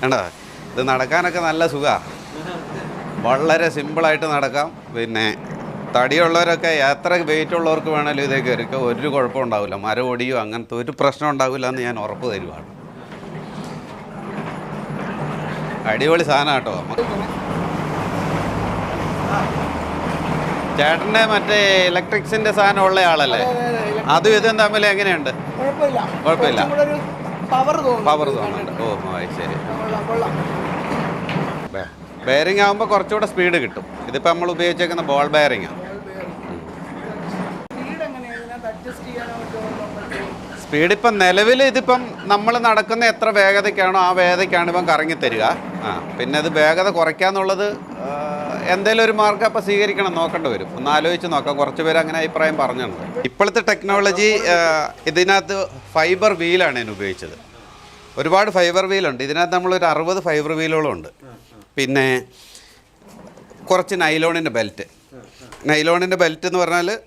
വേണ്ട ഇത് നടക്കാനൊക്കെ നല്ല സുഖമാണ് വളരെ സിമ്പിളായിട്ട് നടക്കാം. പിന്നെ തടിയുള്ളവരൊക്കെ എത്ര വെയിറ്റ് ഉള്ളവർക്ക് വേണമെങ്കിലും ഇതേ കയറിക്കോ. ഒരു കുഴപ്പം ഉണ്ടാവില്ല. മരം ഒടിയോ അങ്ങനത്തെ ഒരു പ്രശ്നം ഉണ്ടാവില്ല എന്ന് ഞാൻ ഉറപ്പ് തരുവാണ്. അടിപൊളി സാധനം കേട്ടോ. ചേട്ടന്റെ മറ്റേ ഇലക്ട്രിക്സിന്റെ സാധനം ഉള്ള ആളല്ലേ? അതും ഇതും തമ്മിൽ എങ്ങനെയുണ്ട്? കുഴപ്പമില്ല. കുഴപ്പമില്ല. പവർ പവർ തോന്നുന്നുണ്ട്. ഓ ആ ശരി. കൊള്ളാം, കൊള്ളാം. ബെയറിംഗ് ആകുമ്പോൾ കുറച്ചുകൂടെ സ്പീഡ് കിട്ടും. ഇതിപ്പോൾ നമ്മൾ ഉപയോഗിച്ചേക്കുന്ന ബോൾ ബെയറിംഗ് പറ്റുമോ? സ്പീഡ് ഇപ്പം നിലവിൽ ഇതിപ്പം നമ്മൾ നടക്കുന്ന എത്ര വേഗതയ്ക്കാണോ ആ വേഗതയ്ക്കാണ് ഇപ്പം കറങ്ങി തരിക. ആ പിന്നെ അത് വേഗത കുറയ്ക്കാന്നുള്ളത് ആ, എന്തേലും ഒരു മാർഗം അപ്പം സ്വീകരിക്കണം നോക്കേണ്ടി വരും. ഒന്ന് ആലോചിച്ച് നോക്കാം. കുറച്ച് പേര് അങ്ങനെ അഭിപ്രായം പറഞ്ഞിട്ടുണ്ട്. ഇപ്പോഴത്തെ ടെക്നോളജി ഇതിനകത്ത് ഫൈബർ വീലാണ് ഞാൻ ഉപയോഗിച്ചത്. ഒരുപാട് ഫൈബർ വീലുണ്ട് ഇതിനകത്ത് നമ്മളൊരു അറുപത് ഫൈബർ വീലുകളും ഉണ്ട്. പിന്നെ കുറച്ച് നൈലോണിന്റെ ബെൽറ്റ് നൈലോണിന്റെ ബെൽറ്റ് എന്ന് പറഞ്ഞാൽ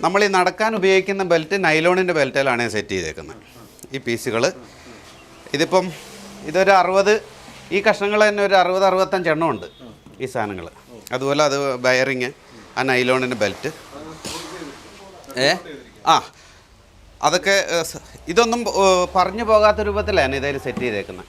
നമ്മൾ ഈ നടക്കാൻ ഉപയോഗിക്കുന്ന ബെൽറ്റ് നൈലോണിന്റെ ബെൽറ്റിലാണ് സെറ്റ് ചെയ്തേക്കുന്നത്. ഈ പീസുകൾ ഇതിപ്പം ഇതൊരു അറുപത് ഈ കഷ്ണങ്ങൾ തന്നെ ഒരു അറുപത് അറുപത്തഞ്ച് എണ്ണം ഉണ്ട് ഈ സാധനങ്ങൾ. അതുപോലെ അത് ബയറിങ് ആ നൈലോണിന്റെ ബെൽറ്റ് ഏ? ആ. അതൊക്കെ ഇതൊന്നും പറഞ്ഞു പോകാത്ത രൂപത്തിലാണ് ഇതായാലും സെറ്റ് ചെയ്തേക്കുന്നത്